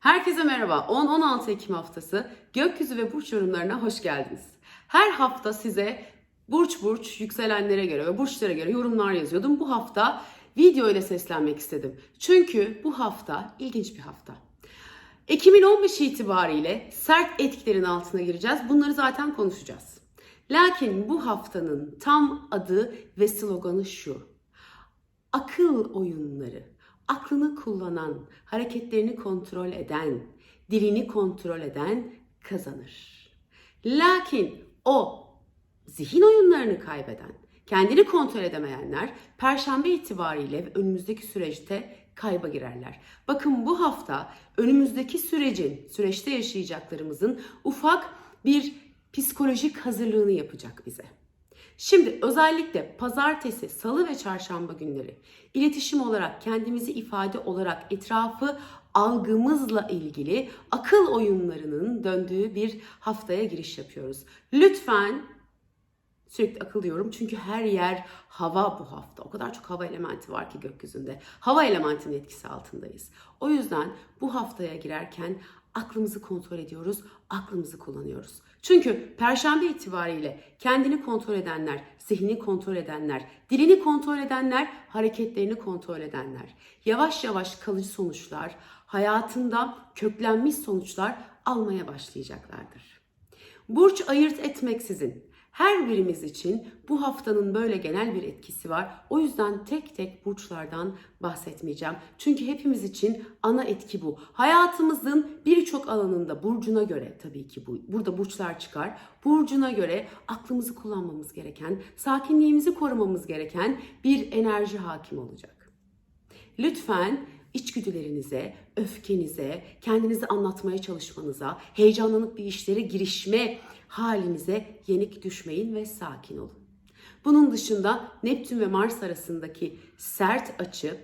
Herkese merhaba. 10-16 Ekim haftası gökyüzü ve burç yorumlarına hoş geldiniz. Her hafta size burç burç yükselenlere göre ve burçlara göre yorumlar yazıyordum. Bu hafta video ile seslenmek istedim. Çünkü bu hafta ilginç bir hafta. Ekim'in 15 itibariyle sert etkilerin altına gireceğiz. Bunları zaten konuşacağız. Lakin bu haftanın tam adı ve sloganı şu. Akıl oyunları. Aklını kullanan, hareketlerini kontrol eden, dilini kontrol eden kazanır. Lakin o zihin oyunlarını kaybeden, kendini kontrol edemeyenler perşembe itibariyle önümüzdeki süreçte kayba girerler. Bakın bu hafta önümüzdeki sürecin, süreçte yaşayacaklarımızın ufak bir psikolojik hazırlığını yapacak bize. Şimdi özellikle pazartesi, salı ve çarşamba günleri iletişim olarak, kendimizi ifade olarak etrafı algımızla ilgili akıl oyunlarının döndüğü bir haftaya giriş yapıyoruz. Lütfen Sürekli akıl diyorum çünkü her yer hava bu hafta. O kadar çok hava elementi var ki gökyüzünde. Hava elementinin etkisi altındayız. O yüzden bu haftaya girerken aklımızı kontrol ediyoruz, aklımızı kullanıyoruz. Çünkü perşembe itibariyle kendini kontrol edenler, zihnini kontrol edenler, dilini kontrol edenler, hareketlerini kontrol edenler, yavaş yavaş kalıcı sonuçlar, hayatında köklenmiş sonuçlar almaya başlayacaklardır. Burç ayırt etmeksizin her birimiz için bu haftanın böyle genel bir etkisi var. O yüzden tek tek burçlardan bahsetmeyeceğim. Çünkü hepimiz için ana etki bu. Hayatımızın birçok alanında burcuna göre tabii ki bu. Burada burçlar çıkar. Burcuna göre aklımızı kullanmamız gereken, sakinliğimizi korumamız gereken bir enerji hakim olacak. Lütfen içgüdülerinize, öfkenize, kendinizi anlatmaya çalışmanıza, heyecanlanıp bir işlere girişme halinize yenik düşmeyin ve sakin olun. Bunun dışında Neptün ve Mars arasındaki sert açı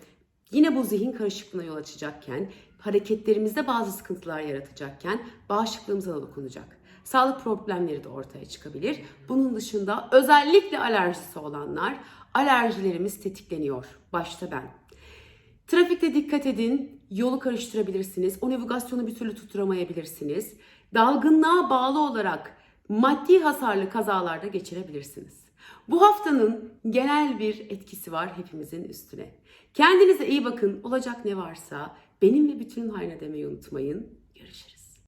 yine bu zihin karışıklığına yol açacakken, hareketlerimizde bazı sıkıntılar yaratacakken bağışıklığımıza da dokunacak. Sağlık problemleri de ortaya çıkabilir. Bunun dışında özellikle alerjisi olanlar alerjilerimiz tetikleniyor. Başta ben. Trafikte dikkat edin. Yolu karıştırabilirsiniz. O navigasyonu bir türlü tutturamayabilirsiniz. Dalgınlığa bağlı olarak maddi hasarlı kazalarda geçirebilirsiniz. Bu haftanın genel bir etkisi var hepimizin üstüne. Kendinize iyi bakın. Olacak ne varsa benimle bütün hayrına demeyi unutmayın. Görüşürüz.